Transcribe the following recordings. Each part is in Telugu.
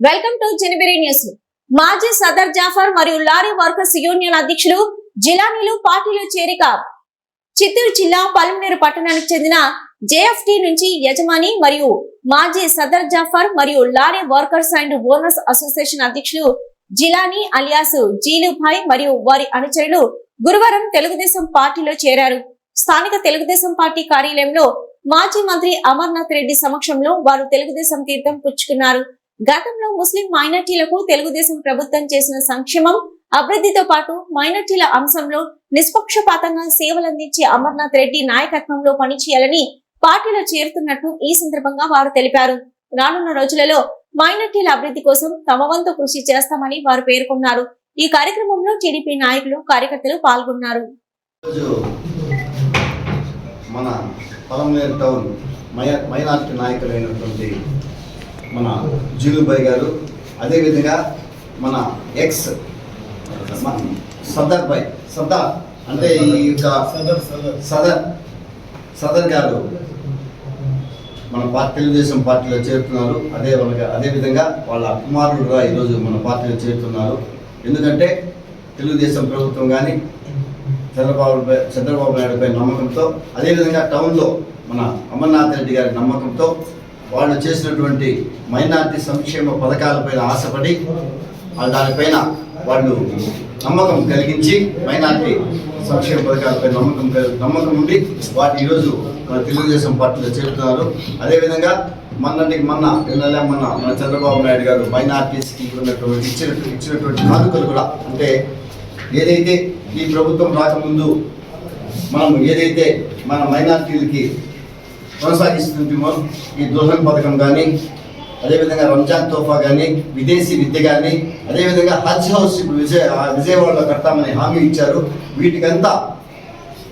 Welcome to జనబెరి news. మాజీ సదర్ జాఫర్ మరియు లారీ వర్కర్స్ యూనియన్ అధ్యక్షులు జిలానీలు పార్టీలో చేరిక. చిత్తూరు జిల్లా పలమనేరు పట్టణానికి చెందిన జేఎఫ్టి నుంచి యజమాని మరియు మాజీ సదర్ జాఫర్ మరియు lorry workers and owners association అధ్యక్షులు జిలానీ అలియాస్ జీలుభాయ్ మరియు వారి అనుచరులు గురువారం తెలుగుదేశం పార్టీలో చేరారు. స్థానిక తెలుగుదేశం పార్టీ కార్యాలయంలో మాజీ మంత్రి అమర్నాథ్ రెడ్డి సమక్షంలో వారు తెలుగుదేశం తీర్థం పుచ్చుకున్నారు. గతంలో ముస్లిం మైనార్టీలకు తెలుగుదేశం ప్రభుత్వం చేసిన సంక్షేమం అభివృద్ధితో పాటు మైనార్టీల అంశంలో నిష్పక్షపాతంగా సేవలందించే అమర్నాథ్ రెడ్డి నాయకత్వంలో పనిచేయాలని పార్టీలో చేరుతున్నట్టు ఈ సందర్భంగా వారు తెలిపారు. రానున్న రోజులలో మైనార్టీల అభివృద్ధి కోసం తమ వంతు కృషి చేస్తామని వారు పేర్కొన్నారు. ఈ కార్యక్రమంలో టీడీపీ నాయకులు కార్యకర్తలు పాల్గొన్నారు. మన టౌన్ మైనార్టీ నాయకులైనటువంటి మన జీలుబాయ్ గారు అదేవిధంగా మన ఎక్స్ సదర్ బాయ్ సర్దార్ అంటే ఈ యొక్క సదర్ సదర్ గారు మన పార్టీ తెలుగుదేశం పార్టీలో చేరుతున్నారు. అదే వాళ్ళకి అదేవిధంగా వాళ్ళ కుమారుడు కూడా ఈరోజు మన పార్టీలో చేరుతున్నారు. ఎందుకంటే తెలుగుదేశం ప్రభుత్వం కానీ చంద్రబాబు చంద్రబాబు నాయుడుపై నమ్మకంతో అదేవిధంగా టౌన్లో మన అమర్నాథ్ రెడ్డి గారి నమ్మకంతో వాళ్ళు చేసినటువంటి మైనార్టీ సంక్షేమ పథకాలపైన ఆశపడి ఆ దానిపైన వాళ్ళు నమ్మకం కలిగించి మైనార్టీ సంక్షేమ పథకాలపై నమ్మకం నమ్మకం ఉండి వాటి ఈరోజు మన తెలుగుదేశం పార్టీలో చేరుతున్నారు. అదేవిధంగా మొన్నటికి మొన్న నిన్నలే మొన్న మన చంద్రబాబు నాయుడు గారు మైనార్టీస్కి ఉన్నటువంటి ఇచ్చినట్టు ఇచ్చినటువంటి కానుకలు కూడా అంటే ఏదైతే ఈ ప్రభుత్వం రాకముందు మనం ఏదైతే మన మైనార్టీలకి కొనసాగిస్తుంటామో ఈ దుల్హన్ పథకం కానీ అదేవిధంగా రంజాన్ తోఫా కానీ విదేశీ విద్య కానీ అదేవిధంగా హజ్ హౌస్ ఇప్పుడు విజయ విజయవాడలో కడతామని హామీ ఇచ్చారు. వీటికంతా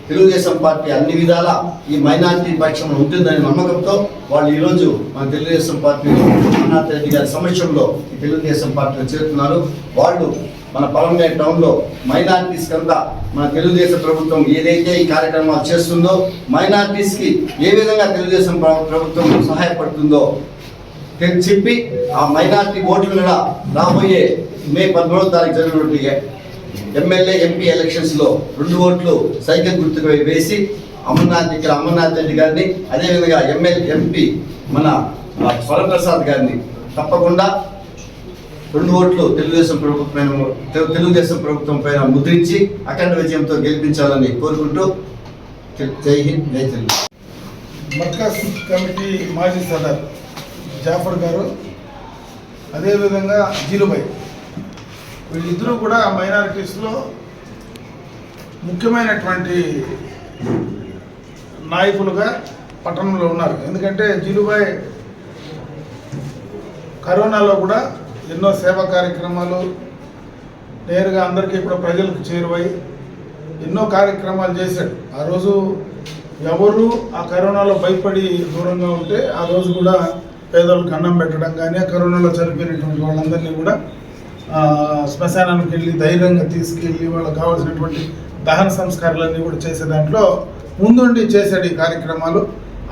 తెలుగుదేశం పార్టీ అన్ని విధాల ఈ మైనార్టీ పక్షం ఉంటుందనే నమ్మకంతో వాళ్ళు ఈరోజు మన తెలుగుదేశం పార్టీ అమర్నాథ్ రెడ్డి గారి సమక్షంలో తెలుగుదేశం పార్టీలో చేరుతున్నారు. వాళ్ళు మన పలమనేరు టౌన్లో మైనార్టీస్ కింద మన తెలుగుదేశం ప్రభుత్వం ఏదైతే ఈ కార్యక్రమాలు చేస్తుందో మైనార్టీస్కి ఏ విధంగా తెలుగుదేశం ప్రభుత్వం సహాయపడుతుందో చెప్పి ఆ మైనార్టీ ఓట్లు మీద రాబోయే మే పదమూడవ తారీఖు జరిగినటువంటి ఎమ్మెల్యే ఎంపీ ఎలక్షన్స్లో రెండు ఓట్లు సైకిల్ గుర్తుగా వేసి అమర్నాథ్ ఇక్కడ అమర్నాథ్ రెడ్డి గారిని అదేవిధంగా ఎమ్మెల్యే ఎంపీ మన స్వరప్రసాద్ గారిని తప్పకుండా రెండు ఓట్లు తెలుగుదేశం ప్రభుత్వం పైన తెలుగుదేశం ప్రభుత్వం పైన ముద్రించి అఖండ విజయంతో గెలిపించాలని కోరుకుంటూ జై- జై హింద్ జై తెలుగు. మర్కజ్ కమిటీ మాజీ సదర్ జాఫర్ గారు అదేవిధంగా జీలుబాయ్ వీళ్ళిద్దరూ కూడా మైనారిటీస్లో ముఖ్యమైనటువంటి నాయకులుగా పట్టణంలో ఉన్నారు. ఎందుకంటే జీలుబాయ్ కరోనాలో కూడా ఎన్నో సేవా కార్యక్రమాలు నేరుగా అందరికీ ఇప్పుడు ప్రజలకు చేరువై ఎన్నో కార్యక్రమాలు చేశాడు. ఆ రోజు ఎవరు ఆ కరోనాలో భయపడి దూరంగా ఉంటే ఆ రోజు కూడా పేదలకు అన్నం పెట్టడం కానీ ఆ కరోనాలో చనిపోయినటువంటి వాళ్ళందరినీ కూడా శ్మశానానికి వెళ్ళి ధైర్యంగా తీసుకెళ్ళి వాళ్ళకి కావాల్సినటువంటి దహన సంస్కారాలన్నీ కూడా చేసే దాంట్లో ముందుండి చేశాడు ఈ కార్యక్రమాలు.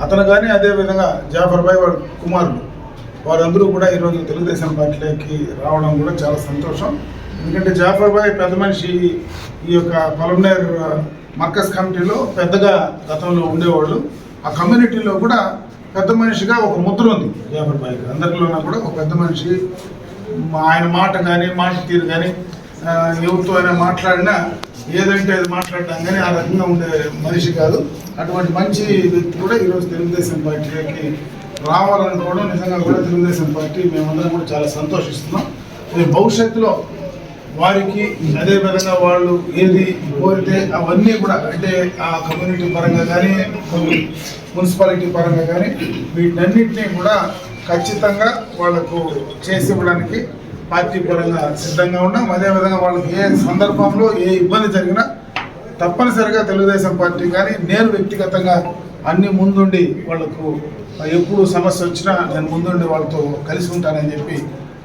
అతను కానీ అదేవిధంగా జాఫర్ భాయ్ వాడు కుమారుడు. వారందరూ కూడా ఈరోజు తెలుగుదేశం పార్టీలోకి రావడం కూడా చాలా సంతోషం. ఎందుకంటే జాఫర్ భాయ్ పెద్ద మనిషి ఈ యొక్క పలమనేర్ మర్కజ్ కమిటీలో పెద్దగా గతంలో ఉండేవాళ్ళు. ఆ కమ్యూనిటీలో కూడా పెద్ద మనిషిగా ఒక ముద్ర ఉంది జాఫర్ భాయ్ అందరిలోనూ కూడా ఒక పెద్ద మనిషి. ఆయన మాట కానీ మాట తీరు కానీ ఎవరితో అయినా మాట్లాడినా ఏదంటే అది మాట్లాడడం కానీ ఆ రకంగా ఉండే మనిషి కాదు. అటువంటి మంచి వ్యక్తి కూడా ఈరోజు తెలుగుదేశం పార్టీకి పార్టీలోకి రావాలనుకోవడం నిజంగా కూడా తెలుగుదేశం పార్టీ మేమందరం కూడా చాలా సంతోషిస్తున్నాం. ఇది భవిష్యత్తులో వారికి అదే విధంగా వాళ్ళు ఏది కోరితే అవన్నీ కూడా అంటే ఆ కమ్యూనిటీ పరంగా కానీ మున్సిపాలిటీ పరంగా కానీ వీటన్నిటినీ కూడా ఖచ్చితంగా వాళ్ళకు చేసి ఇవ్వడానికి పార్టీ పరంగా సిద్ధంగా ఉన్నాం. అదేవిధంగా వాళ్ళకి ఏ సందర్భంలో ఏ ఇబ్బంది జరిగినా తప్పనిసరిగా తెలుగుదేశం పార్టీ కానీ నేను వ్యక్తిగతంగా అన్ని ముందుండి వాళ్ళకు ఎప్పుడు సమస్య వచ్చినా నేను ముందుండి వాళ్ళతో కలిసి ఉంటానని చెప్పి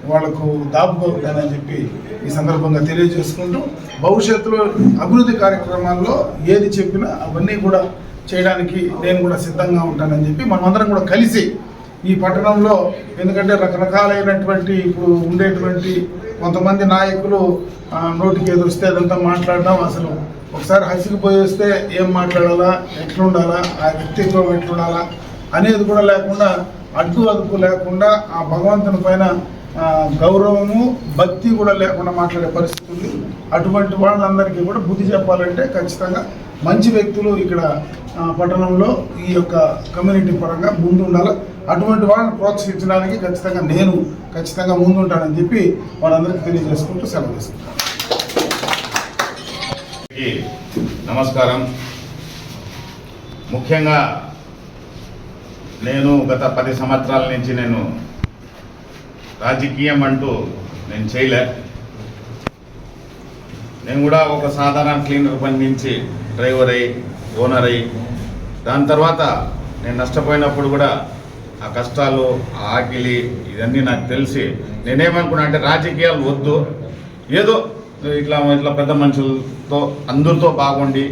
వాళ్ళకు దాపుకోకుంటానని చెప్పి ఈ సందర్భంగా తెలియజేసుకుంటూ భవిష్యత్తులో అభివృద్ధి కార్యక్రమాల్లో ఏది చెప్పినా అవన్నీ కూడా చేయడానికి నేను కూడా సిద్ధంగా ఉంటానని చెప్పి మనమందరం కూడా కలిసి ఈ పట్టణంలో ఎందుకంటే రకరకాలైనటువంటి ఇప్పుడు ఉండేటువంటి కొంతమంది నాయకులు నోటికి ఎదురుస్తే వస్తే అదంతా మాట్లాడడం అసలు ఒకసారి హసిగిపోయి వస్తే ఏం మాట్లాడాలా ఎట్లుండాలా ఆ వ్యక్తిత్వం ఎట్లుండాలా అనేది కూడా లేకుండా అడ్డు అదుపు లేకుండా ఆ భగవంతుని పైన గౌరవము భక్తి కూడా లేకుండా మాట్లాడే పరిస్థితి ఉంది. అటువంటి వాళ్ళందరికీ కూడా బుద్ధి చెప్పాలంటే ఖచ్చితంగా మంచి వ్యక్తులు ఇక్కడ పట్టణంలో ఈ యొక్క కమ్యూనిటీ పరంగా ముందు ఉండాలి అటువంటి వాళ్ళని ప్రోత్సహించడానికి ఖచ్చితంగా నేను ఖచ్చితంగా ముందుంటానని చెప్పి వాళ్ళందరికీ తెలియజేసుకుంటూ సెలవు తీసుకుంటాను. నమస్కారం. ముఖ్యంగా నేను గత పది సంవత్సరాల నుంచి నేను రాజకీయం అంటూ నేను చేయలే. నేను కూడా ఒక సాధారణ క్లీనర్ పని నుంచి డ్రైవర్ అయ్యి ఓనర్ అయ్యి దాని తర్వాత నేను నష్టపోయినప్పుడు కూడా ఆ కష్టాలు ఆ ఆకిలి ఇవన్నీ నాకు తెలిసి నేనేమనుకున్నా అంటే రాజకీయాలు వద్దు. ఏదో ఇట్లా ఇట్లా పెద్ద మనుషులతో అందరితో బాగుండి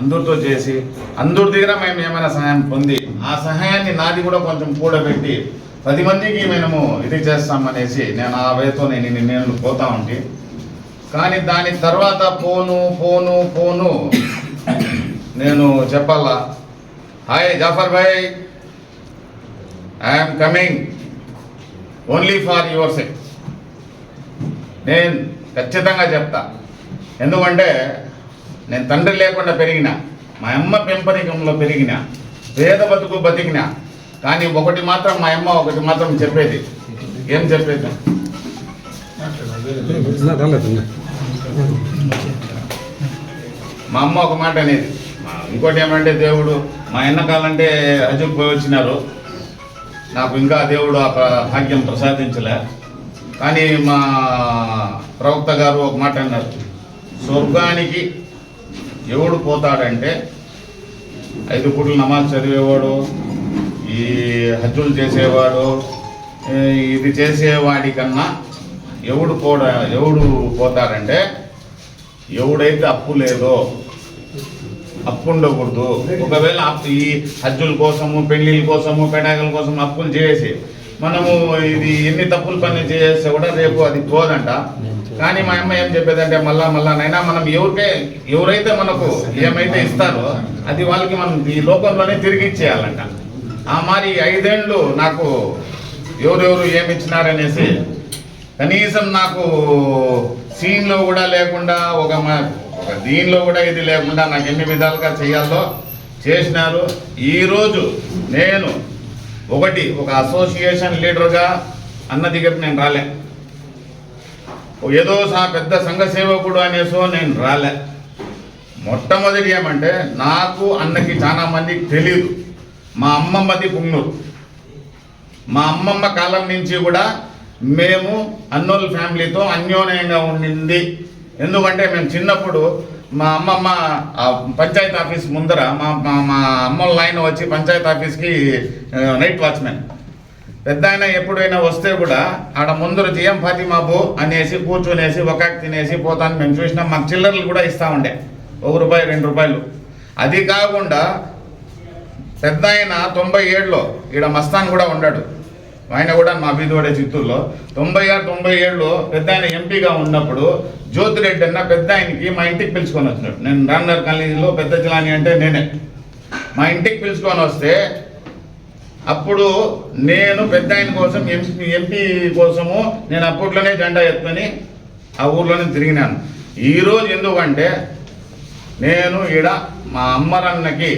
అందరితో చేసి అందరి దగ్గర మేము ఏమైనా సహాయం పొంది ఆ సహాయాన్ని నాది కూడా కొంచెం కూడబెట్టి పది మందికి మేము ఇది చేస్తామనేసి నేను ఆ వేతో నేను ఇన్ని నేను పోతా ఉంటే కానీ దాని తర్వాత పోను పోను పోను. నేను చెప్పాలా? Hi Jafar Bhai. I'm coming only for your sake నేను ఖచ్చితంగా చెప్తా. ఎందుకంటే నేను తండ్రి లేకుండా పెరిగిన మా అమ్మ పెంపరికంలో పెరిగిన పేద బతుకు బతికిన కానీ ఒకటి మాత్రం మా అమ్మ ఒకటి మాత్రం చెప్పేది. ఏం చెప్పేది? మా అమ్మ ఒక మాట అనేది. ఇంకోటి ఏమంటే దేవుడు మా ఎన్నకాలంటే హజ్జుకు పోయి వచ్చినారు. నాకు ఇంకా దేవుడు ఆ భాగ్యం ప్రసాదించలే. కానీ మా ప్రవక్త గారు ఒక మాట అన్నారు. స్వర్గానికి ఎవడు పోతాడంటే ఐదు పూటలు నమాజ్ చదివేవాడు ఈ హజ్జులు చేసేవాడు ఇది చేసేవాడికన్నా ఎవడు పోడా ఎవడు పోతాడంటే ఎవడైతే అప్పు లేదో అప్పు ఉండకూడదు. ఒకవేళ ఈ హజ్జుల కోసము పెళ్ళిళ్ళ కోసము పెడాకుల కోసం అప్పులు చేసి మనము ఇది ఎన్ని తప్పులు పని చేస్తే కూడా రేపు అది పోదంట. కానీ మా అమ్మ ఏం చెప్పేదంటే మళ్ళా మళ్ళా నైనా మనం ఎవరికే ఎవరైతే మనకు ఏమైతే ఇస్తారో అది వాళ్ళకి మనం ఈ లోకంలోనే తిరిగి ఇచ్చేయాలంట. ఆ మరి ఐదేండ్లు నాకు ఎవరెవరు ఏమి ఇచ్చినారనేసి కనీసం నాకు సీన్లో కూడా లేకుండా ఒక ఒక దీనిలో కూడా ఇది లేకుండా నాకు ఎన్ని విధాలుగా చేయాలో చేసినారు. ఈరోజు నేను ఒకటి ఒక అసోసియేషన్ లీడర్గా అన్న దగ్గరికి నేను రాలే. ఏదో సా పెద్ద సంఘ సేవకుడు అనేసో నేను రాలే. మొట్టమొదటి ఏమంటే నాకు అన్నకి చాలా మందికి తెలియదు మా అమ్మమ్మది పుంగూరు మా అమ్మమ్మ కాలం నుంచి కూడా మేము అన్నోల్ ఫ్యామిలీతో అన్యోన్యంగా ఉండింది. ఎందుకంటే మేము చిన్నప్పుడు మా అమ్మమ్మ పంచాయతీ ఆఫీస్ ముందర మా మా మా అమ్మోళ్ళ వచ్చి పంచాయతీ ఆఫీస్కి నైట్ వాచ్మెన్. పెద్ద ఆయన ఎప్పుడైనా వస్తే కూడా ఆడ ముందర జిఎం ఫాతిమాబు అనేసి కూర్చునేసి ఒక తినేసి పోతాను మేము చూసినాం. మాకు చిల్లర్లు కూడా ఇస్తా ఉండే. ఒక రూపాయి రెండు రూపాయలు. అది కాకుండా పెద్ద ఆయన తొంభై ఏడులో ఈడ మస్తాన్ కూడా ఉన్నాడు ఆయన కూడా మా బీదోడే చిత్తూరులో. తొంభై ఆరు తొంభై ఏడులో పెద్ద ఆయన ఎంపీగా ఉన్నప్పుడు జ్యోతిరెడ్డి అన్న పెద్ద ఆయనకి మా ఇంటికి పిలుచుకొని వచ్చినాడు. నేను రామ్నగర్ కాలేజీలో పెద్ద జిలాని అంటే నేనే. మా ఇంటికి పిలుచుకొని వస్తే అప్పుడు నేను పెద్ద ఆయన కోసం ఎంపీ ఎంపీ కోసము నేను అప్పట్లోనే జెండా ఎత్తుకొని ఆ ఊర్లోనే తిరిగినాను. ఈరోజు ఎందుకంటే నేను ఈడ మా అమ్మరన్నకి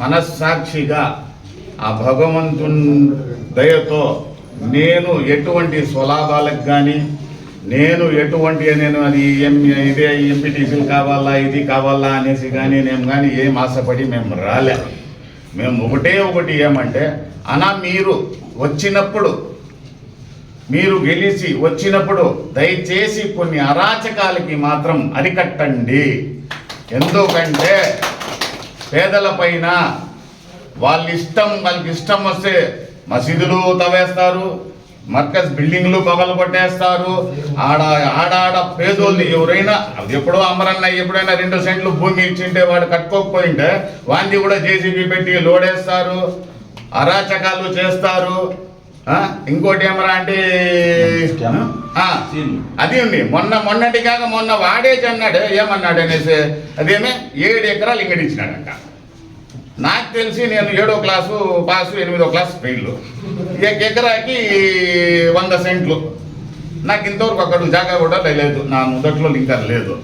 మనస్సాక్షిగా ఆ భగవంతుని దయతో నేను ఎటువంటి స్వలాభాలకు కానీ నేను ఎటువంటి నేను అది ఎం ఇదే ఎంపీటీసీలు కావాలా ఇది కావాలా అనేసి కానీ నేను కానీ ఏం ఆశపడి మేము రాలే. మేము ఒకటే ఒకటి ఏమంటే అనా మీరు వచ్చినప్పుడు మీరు గెలిచి వచ్చినప్పుడు దయచేసి కొన్ని అరాచకాలకి మాత్రం అరికట్టండి. ఎందుకంటే పేదల పైన వాళ్ళ ఇష్టం వాళ్ళకి ఇష్టం వస్తే మసీదులు తవ్వేస్తారు మర్కజ్ బిల్డింగ్లు పగలు కొట్టేస్తారు ఆడ ఆడాడ పేదోళ్ళు ఎవరైనా ఎప్పుడో అమరన్న ఎప్పుడైనా రెండు సెంట్లు భూమి ఇచ్చింటే వాడు కట్టుకోకపోయింటే వాంది కూడా జేసీబీ పెట్టి లోడేస్తారు అరాచకాలు చేస్తారు. ఇంకోటి ఏమరా అంటే అది ఉంది. మొన్న మొన్నటి కాక మొన్న వాడేసి అన్నాడు ఏమన్నాడు అనేసి అదేమే? ఏడు ఎకరాలు ఇంగడిచ్చినాడంట నాకు తెలిసి నేను ఏడో క్లాసు పాసు ఎనిమిదో క్లాస్ ఫెయిల్. ఎకరాకి వంద సెంట్లు. నాకు ఇంతవరకు అక్కడ జాగా కూడా లేదు. నా మొదట్లో ఇంకా లేదు.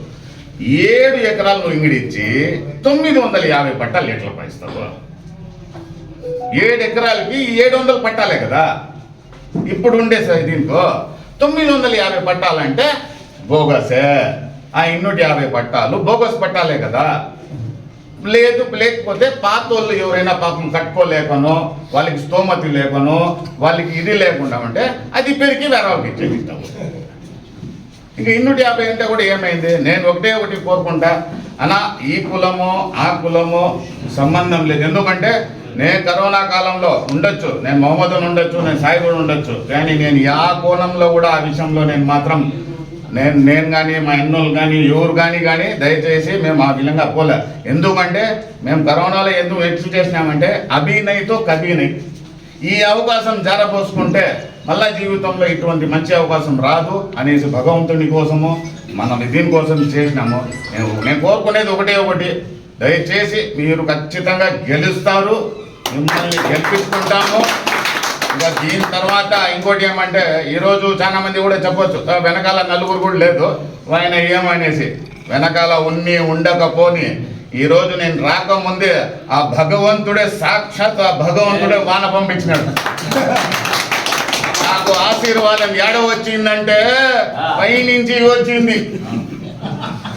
ఏడు ఎకరాలు నువ్వు ఇంగిడిచ్చి తొమ్మిది వందల యాభై పట్టాలు ఎట్లా పైస్తావు ఏడు ఎకరాలకి ఏడు వందలు పట్టాలే కదా. ఇప్పుడు ఉండే స- దీంతో తొమ్మిది వందల యాభై పట్టాలంటే బోగసే. ఆ ఇన్నూటి యాభై పట్టాలు బోగస్ పట్టాలే కదా. లేదు లేకపోతే పాత వాళ్ళు ఎవరైనా పాపం కట్టుకోలేకనో వాళ్ళకి స్తోమతి లేకనో వాళ్ళకి ఇది లేకుండా ఉంటే అది పెరిగి వేరే వాళ్ళకి ఇచ్చేస్తాము ఇంకా ఇన్నూటి యాభై అంటే కూడా ఏమైంది? నేను ఒకటే ఒకటి కోరుకుంటా. అనా ఈ కులము ఆ కులము సంబంధం లేదు. ఎందుకంటే నేను కరోనా కాలంలో ఉండొచ్చు. నేను మొహమ్మదన్ ఉండొచ్చు నేను సాయి కూడా ఉండొచ్చు. కానీ నేను యా కోణంలో కూడా ఆ విషయంలో నేను మాత్రం నేను నేను కానీ మా ఎన్నోళ్ళు కానీ ఎవరు కానీ కానీ దయచేసి మేము ఆ విధంగా పోలే. ఎందుకంటే మేము కరోనాలో ఎందుకు ఎక్స్ చేసినామంటే అభినయ్తో కభినయ్. ఈ అవకాశం జారపోసుకుంటే మళ్ళా జీవితంలో ఇటువంటి మంచి అవకాశం రాదు అనేసి భగవంతుని కోసము మనం దీనికోసం చేసినాము. నేను నేను కోరుకునేది ఒకటే ఒకటి. దయచేసి మీరు ఖచ్చితంగా గెలుస్తారు. మిమ్మల్ని గెలిపించుకుంటాము. ఇంకా దీని తర్వాత ఇంకోటి ఏమంటే ఈరోజు చాలా మంది కూడా చెప్పొచ్చు "ఆ, వెనకాల నలుగురు కూడా లేదు ఆయన ఏమనేసి వెనకాల ఉన్ని ఉండకపోని ఈ రోజు నేను రాకముందే ఆ భగవంతుడే సాక్షాత్ ఆ భగవంతుడే వాన పంపించినాడు. నాకు ఆశీర్వాదం ఏడ వచ్చిందంటే పైనుంచి వచ్చింది.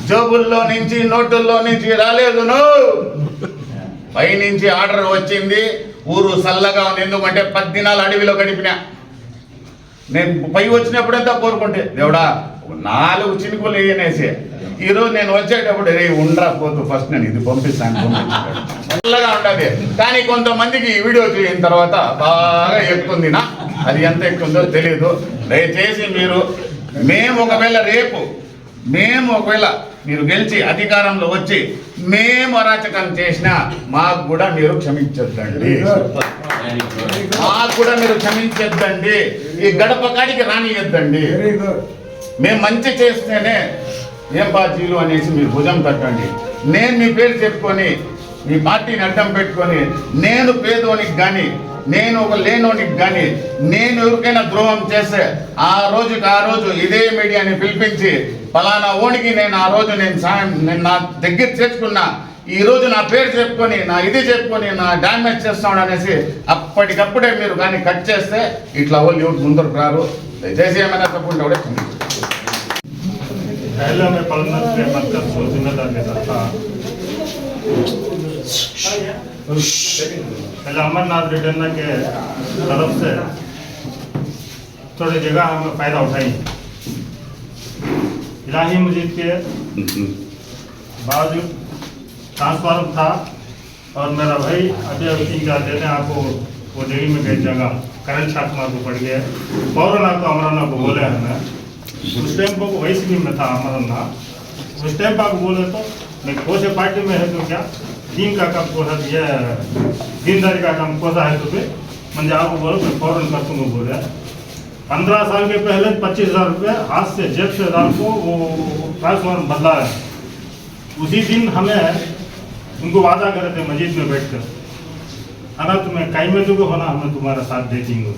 జోబుల్లో నుంచి నోటుల్లో నుంచి రాలేదు నో పైనుంచి ఆర్డర్ వచ్చింది. ఊరు చల్లగా ఉంది. ఎందుకంటే పది దినాలు అడవిలో గడిపిన. నేను పై వచ్చినప్పుడంతా కోరుకుంటే దేవుడా నాలుగు చినుకులు వేయనేసి. ఈరోజు నేను వచ్చేటప్పుడు రే ఉండరా పోతూ ఫస్ట్ నేను ఇది పంపిస్తాను చల్లగా ఉండదు కానీ కొంతమందికి ఈ వీడియో చూసిన తర్వాత బాగా ఎక్కుంది నా అది ఎంత ఎక్కుందో తెలియదు దయచేసి మీరు మేము ఒకవేళ రేపు మేము ఒకవేళ మీరు గెలిచి అధికారంలో వచ్చి మేము అరాచకం చేసినా మాకు కూడా మీరు క్షమించొద్దండి. మాకు కూడా మీరు క్షమించొద్దండి. ఈ గడప కాడికి రానియొద్దండి. మేము మంచి చేస్తేనే ఏం బాజీలు అనేసి మీరు భుజం తట్టండి. నేను మీ పేరు చెప్పుకొని మీ పార్టీని అడ్డం పెట్టుకొని నేను పేదోనికి కానీ నేను ఒక లేనోనికి కానీ నేను ఎవరికైనా ద్రోహం చేస్తే ఆ రోజుకి ఆ రోజు ఇదే మీడియాని పిలిపించి ఫలానా ఓనికి నేను ఆ రోజు నేను సాయం నేను నా దగ్గర చేర్చుకున్నా ఈ రోజు నా పేరు చెప్పుకొని నా ఇది చెప్పుకొని నా డ్యామేజ్ చేస్తాడు అనేసి అప్పటికప్పుడే మీరు కానీ కట్ చేస్తే ఇట్లా వాళ్ళు ఎవరు ముందరకు రారు దయచేసి ఏమైనా తప్పుంటే కూడా క్షమించండి. पहले मैं पलनत में मतलब सो जिम्मेदार लेता था पहले अमरनाथ रिटर्न के तरफ से थोड़ी जगह हमें फायदा उठाई इलाही मस्जिद के बाजू ट्रांसफार्म था और मेरा भाई अभी अभी चार दिन है आपको वो देवी में गई जगह करंट शॉक मार को पड़ गया फ़ौरन आपको अमरनाथ को बोले हमें उस टाइम को वही भी में था अमरनाथ उस टाइम पर बोले तो मैं कोसे पार्टी में है तो क्या? दिन का काम कोसा ये दीनदारी का काम कोसा है तो फिर मैंने आपको बोलो मैं फ़ौरन कर दूँगा बोले पंद्रह साल के पहले पच्चीस हज़ार रुपये हाथ से जेब से डाल को वो ट्रांसफार्म बदला है। उसी दिन हमें उनको वादा करे थे मस्जिद में बैठ कर अगर तुम्हें कहीं में तो होना हमें तुम्हारा साथ दे देंगे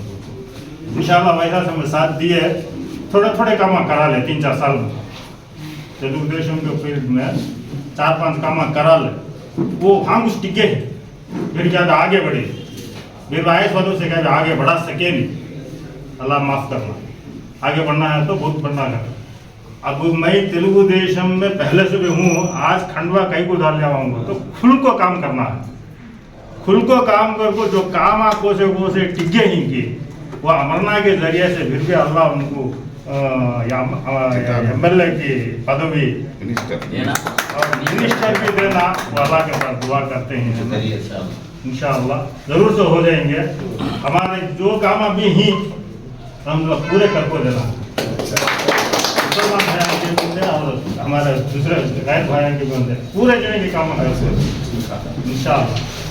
इंशाल्लाह वैसा से हमें साथ दिए। थोड़े थोड़े काम करा ले, तीन चार साल में। तेलुगुदेशम के फ़ील्ड में चार पाँच काम करा ले, वो हम उस टिके। फिर क्या आगे बढ़े। फिर आए वालों से क्या आगे बढ़ा सके नहीं। अल्लाह माफ़ करना आगे बढ़ना है तो बहुत बढ़ना है अब मैं तेलुगु देशम में पहले से भी हूँ आज खंडवा कहीं को डाल जाऊँगा तो खुल को काम करना है खुल को काम कर को जो काम आपको से वो से टिके ही की वो अमरना के ज़रिए से फिर भी अल्लाह उनको एम एल ए की पदवी मिनिस्टर और मिनिस्टर भी देना वो अल्लाह के पास दुआ करते हैं इंशाअल्लाह ज़रूर से हो जाएँगे हमारे जो काम अभी ही हम लोग पूरे कर को देना मुसलमान भाइयों के बंदे और हमारे दूसरे गैर भाइयों के बंदे पूरे जने के काम कर इंशाअल्लाह